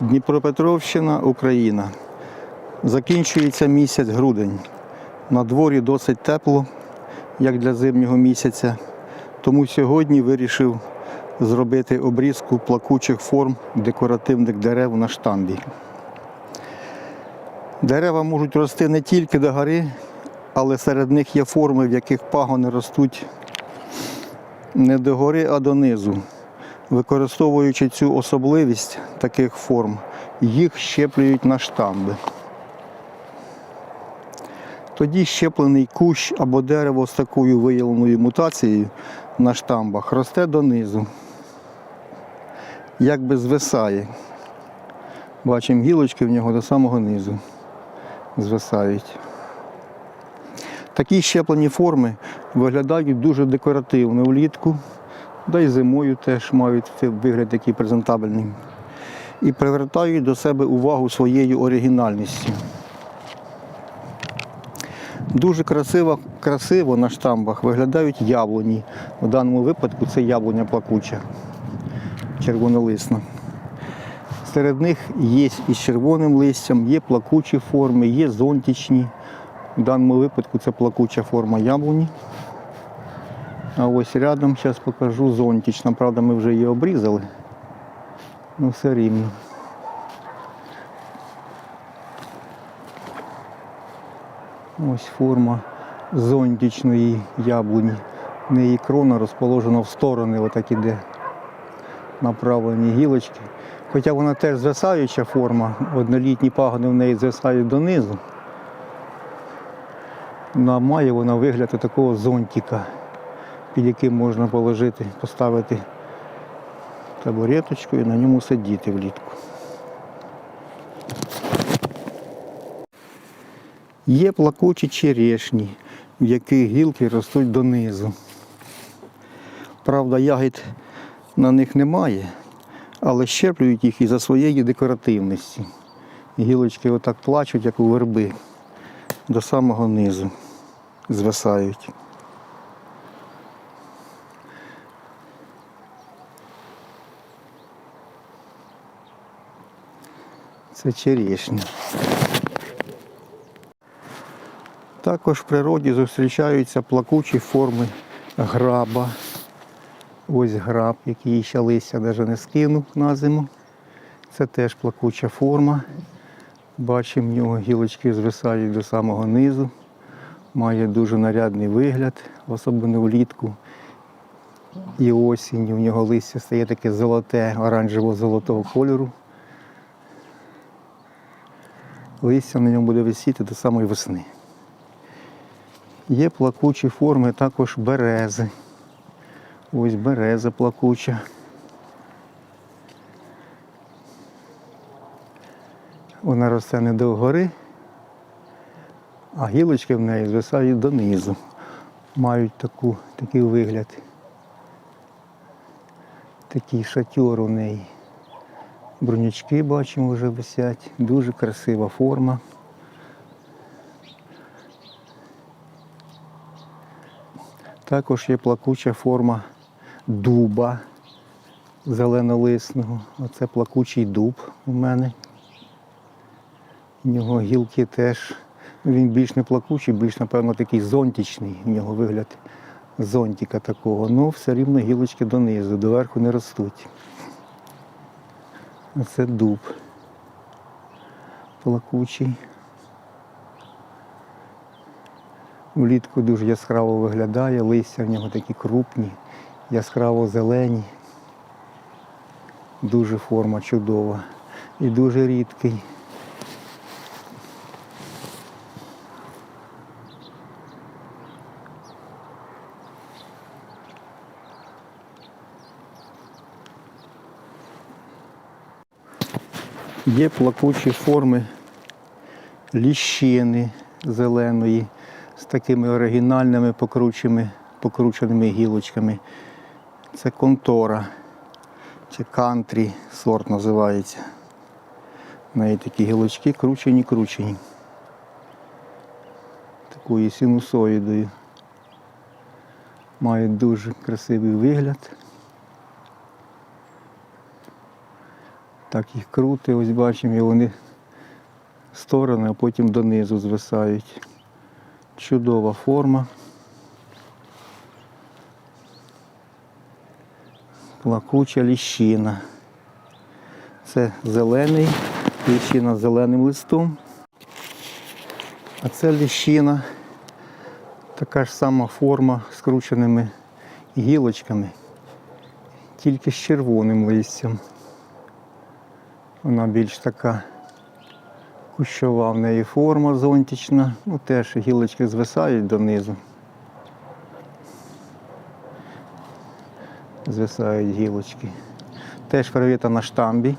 Дніпропетровщина, Україна. Закінчується місяць грудень. На дворі досить тепло, як для зимнього місяця. Тому сьогодні вирішив зробити обрізку плакучих форм декоративних дерев на штамбі. Дерева можуть рости не тільки до гори, але серед них є форми, в яких пагони ростуть не до гори, а донизу. Використовуючи цю особливість таких форм, їх щеплюють на штамби. Тоді щеплений кущ або дерево з такою виявленою мутацією на штамбах росте донизу, якби звисає. Бачимо гілочки в нього до самого низу звисають. Такі щеплені форми виглядають дуже декоративно влітку, да й зимою теж мають вигляд такий презентабельний. І привертають до себе увагу своєю оригінальністю. Дуже красиво, красиво на штамбах виглядають яблуні. В даному випадку це яблуня плакуча, червонолисна. Серед них є із червоним листям, є плакучі форми, є зонтичні. В даному випадку це плакуча форма яблуні. А ось рядом зараз покажу зонтична. Правда, ми вже її обрізали. Ну все рівно. Ось форма зонтичної яблуні. В неї крона розположена в сторони, отак іде направлені гілочки. Хоча вона теж звисаюча форма, однолітні пагони в неї звисають донизу. Но має вона вигляд такого зонтика, під яким можна положити, поставити табуреточку і на ньому сидіти влітку. Є плакучі черешні, в яких гілки ростуть донизу. Правда, ягід на них немає, але щеплюють їх із-за своєї декоративності. Гілочки отак плачуть, як у верби, до самого низу звисають. Це черешня. Також в природі зустрічаються плакучі форми граба. Ось граб, який ще листя навіть не скинув на зиму. Це теж плакуча форма. Бачимо, в нього гілочки звисають до самого низу. Має дуже нарядний вигляд, особливо влітку. І осінню в нього листя стає таке золоте, оранжево-золотого кольору. Листя на ньому буде висіти до самої весни. Є плакучі форми також берези. Ось береза плакуча. Вона росте не до гори, а гілочки в неї звисають донизу. Мають таку, такий вигляд. Такий шатьор у неї. Бронячки бачимо вже висять. Дуже красива форма. Також є плакуча форма дуба зеленолисного. Оце плакучий дуб у мене. У нього гілки теж. Він більш не плакучий, більш, напевно, такий зонтичний. У нього вигляд зонтика такого. Ну, все рівно гілочки донизу, доверху не ростуть. Оце дуб. Плакучий. Влітку дуже яскраво виглядає, листя в нього такі крупні, яскраво зелені. Дуже форма чудова і дуже рідкий. Є плакучі форми ліщини зеленої з такими оригінальними покрученими, покрученими гілочками. Це контора чи кантрі сорт називається. Неї такі гілочки кручені, кручені. Такою синусоїдою. Мають дуже красивий вигляд. Так їх крути, ось бачимо, і вони в сторони, а потім донизу звисають. Чудова форма. Плакуча ліщина. Це зелений, ліщина з зеленим листом. А це ліщина, така ж сама форма з крученими гілочками, тільки з червоним листям. Вона більш така кущова в неї форма зонтична. Ну теж гілочки звисають донизу. Звисають гілочки. Теж привита на штамбі.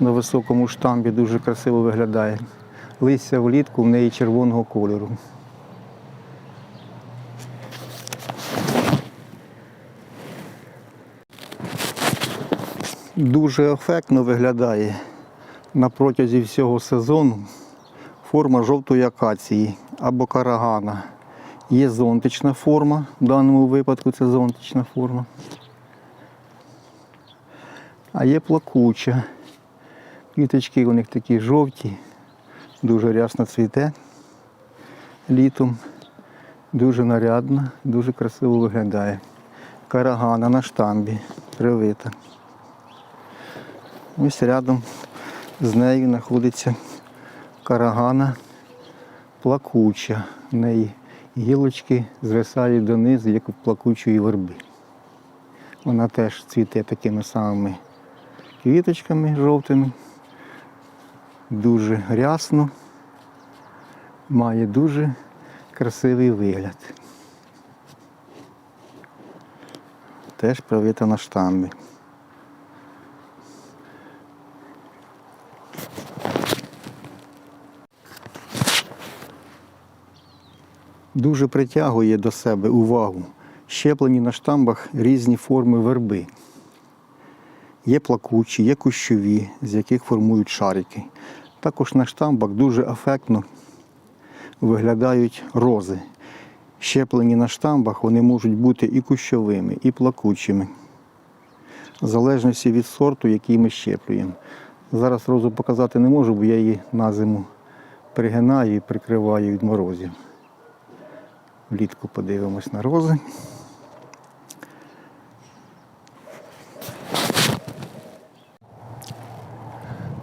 На високому штамбі дуже красиво виглядає. Листя влітку в неї червоного кольору. Дуже ефектно виглядає на протязі всього сезону форма жовтої акації або карагана. Є зонтична форма, в даному випадку це зонтична форма. А є плакуча. Квіточки у них такі жовті, дуже рясно цвіте літом, дуже нарядно, дуже красиво виглядає. Карагана на штамбі привита. Ось рядом з нею знаходиться карагана плакуча. В неї гілочки звисають донизу, як у плакучої верби. Вона теж цвіте такими самими квіточками жовтими, дуже рясно, має дуже красивий вигляд. Теж привита на штамбі. Дуже притягує до себе увагу. Щеплені на штамбах різні форми верби. Є плакучі, є кущові, з яких формують шарики. Також на штамбах дуже ефектно виглядають рози. Щеплені на штамбах вони можуть бути і кущовими, і плакучими, в залежності від сорту, який ми щеплюємо. Зараз розу показати не можу, бо я її на зиму пригинаю і прикриваю від морозів. Влітку подивимось на рози.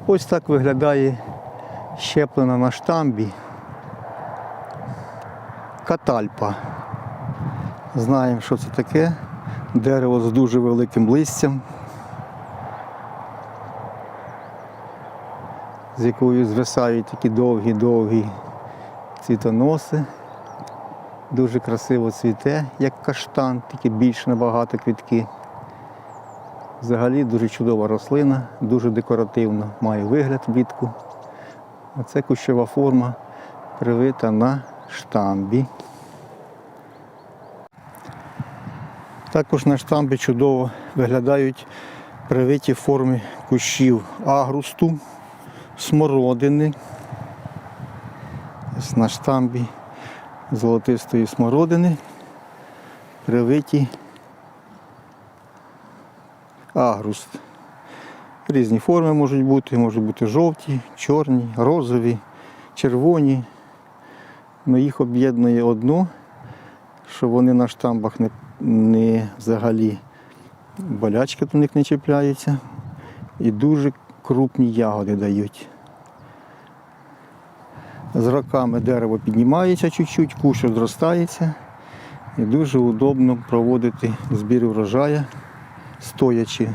Ось так виглядає щеплена на штамбі катальпа. Знаємо, що це таке. Дерево з дуже великим листям, з якою звисають такі довгі-довгі цвітоноси. Дуже красиво цвіте, як каштан, тільки більш набагато квітки. Взагалі дуже чудова рослина, дуже декоративна, має вигляд влітку. А це кущова форма привита на штамбі. Також на штамбі чудово виглядають привиті форми кущів агрусту, смородини. Ось на штамбі золотистої смородини, привиті агруст. Різні форми можуть бути, можуть бути жовті, чорні, розові, червоні. Но їх об'єднує одно, що вони на штамбах не, не взагалі болячки до них не чіпляються і дуже крупні ягоди дають. З роками дерево піднімається чуть-чуть, кущ зростається і дуже удобно проводити збір врожаю стоячи.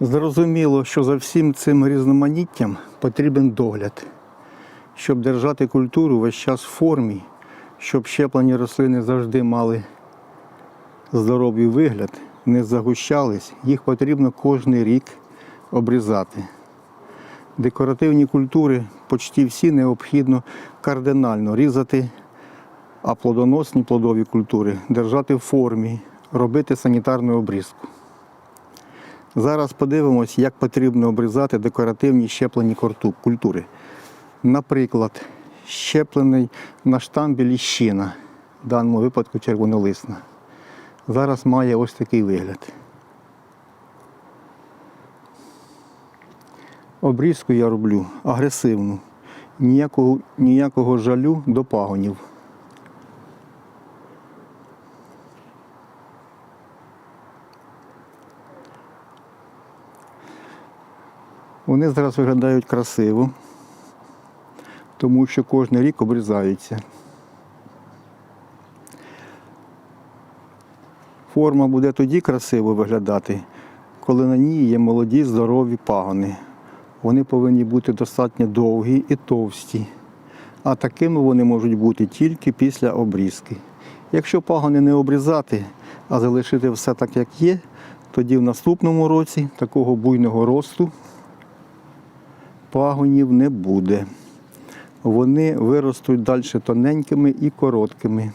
Зрозуміло, що за всім цим різноманіттям потрібен догляд, щоб держати культуру весь час в формі, щоб щеплені рослини завжди мали здоровий вигляд, не загущались, їх потрібно кожен рік обрізати. Декоративні культури почти всі необхідно кардинально різати, а плодоносні плодові культури держати в формі, робити санітарну обрізку. Зараз подивимось, як потрібно обрізати декоративні щеплені культури. Наприклад, щеплений на штамбі ліщина, в даному випадку червонолисна. зараз має ось такий вигляд. Обрізку я роблю агресивну. Ніякого, ніякого жалю до пагонів. Вони зараз виглядають красиво, тому що кожен рік обрізаються. Форма буде тоді красиво виглядати, коли на ній є молоді здорові пагони. Вони повинні бути достатньо довгі і товсті. А такими вони можуть бути тільки після обрізки. Якщо пагони не обрізати, а залишити все так, як є, тоді в наступному році такого буйного росту пагонів не буде. Вони виростуть далі тоненькими і короткими.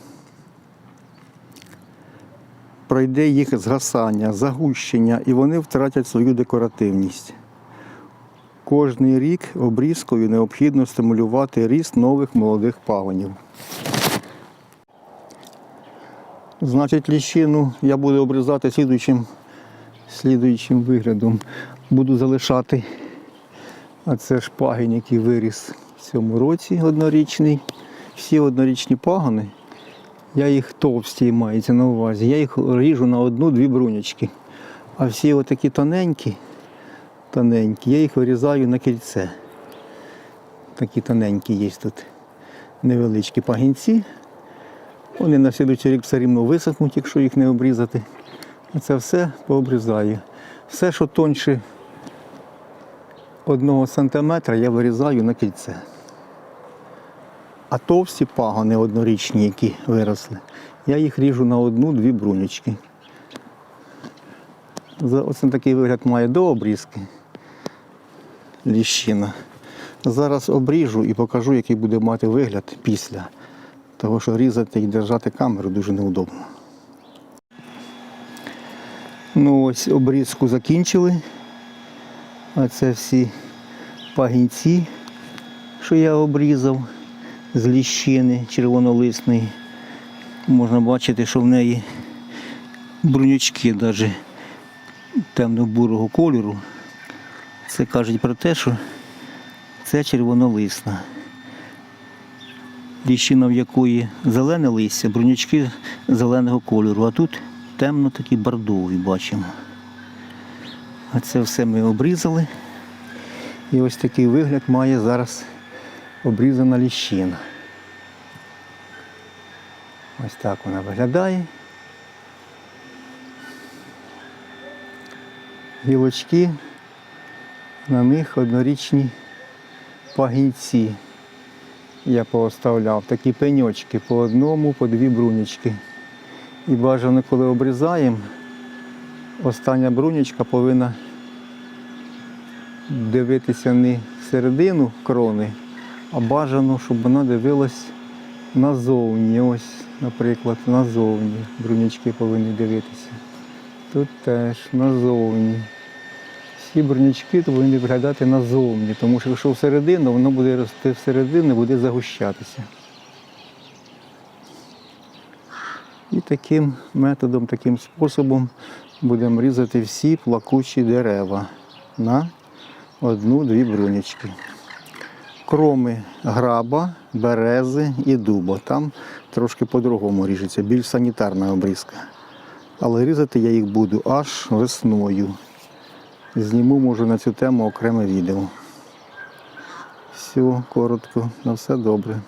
Пройде їх згасання, загущення, і вони втратять свою декоративність. Кожний рік обрізкою необхідно стимулювати ріст нових молодих пагонів. Значить, ліщину я буду обрізати слідуючим, слідуючим виглядом. Буду залишати. А це ж пагін, який виріс в цьому році однорічний. Всі однорічні пагони, я їх товсті мається на увазі. Я їх ріжу на одну-дві брунячки. А всі отакі тоненькі, тоненькі, я їх вирізаю на кільце. Такі тоненькі є тут невеличкі пагінці. Вони на слідуючий рік все рівно висохнуть, якщо їх не обрізати. Це все пообрізаю. Все, що тоньше одного сантиметра, я вирізаю на кільце. А товсті пагони однорічні, які виросли, я їх ріжу на одну-дві брунячки. За- Оце такий вигляд має до обрізки. Ліщина. Зараз обріжу і покажу, який буде мати вигляд після. Того, що різати і держати камеру дуже неудобно. Ну ось обрізку закінчили. А це всі пагінці, що я обрізав з ліщини червонолисної. Можна бачити, що в неї брунячки навіть темно-бурого кольору. Це кажуть про те, що це червонолисна. Ліщина, в якої зелене листя, брунячки зеленого кольору, а тут темно такі бордові бачимо. А це все ми обрізали. І ось такий вигляд має зараз обрізана ліщина. Ось так вона виглядає. Гілочки, на них однорічні пагінці. Я пооставляв такі пеньочки по одному, по дві брунічки. І бажано, коли обрізаємо, остання брунічка повинна дивитися не всередину крони, а бажано, щоб вона дивилась назовні. Ось, наприклад, назовні. Брунячки повинні дивитися. Тут теж назовні. Всі бронячки повинні виглядати назовні, тому що якщо всередину, воно буде рости всередину, буде загущатися. І таким методом, таким способом будемо різати всі плакучі дерева на одну-дві брунячки. Кроми граба, берези і дуба. Там трошки по-другому ріжеться, більш санітарна обрізка. Але різати я їх буду аж весною. Зніму, можу на цю тему окреме відео. Все, коротко, на все добре.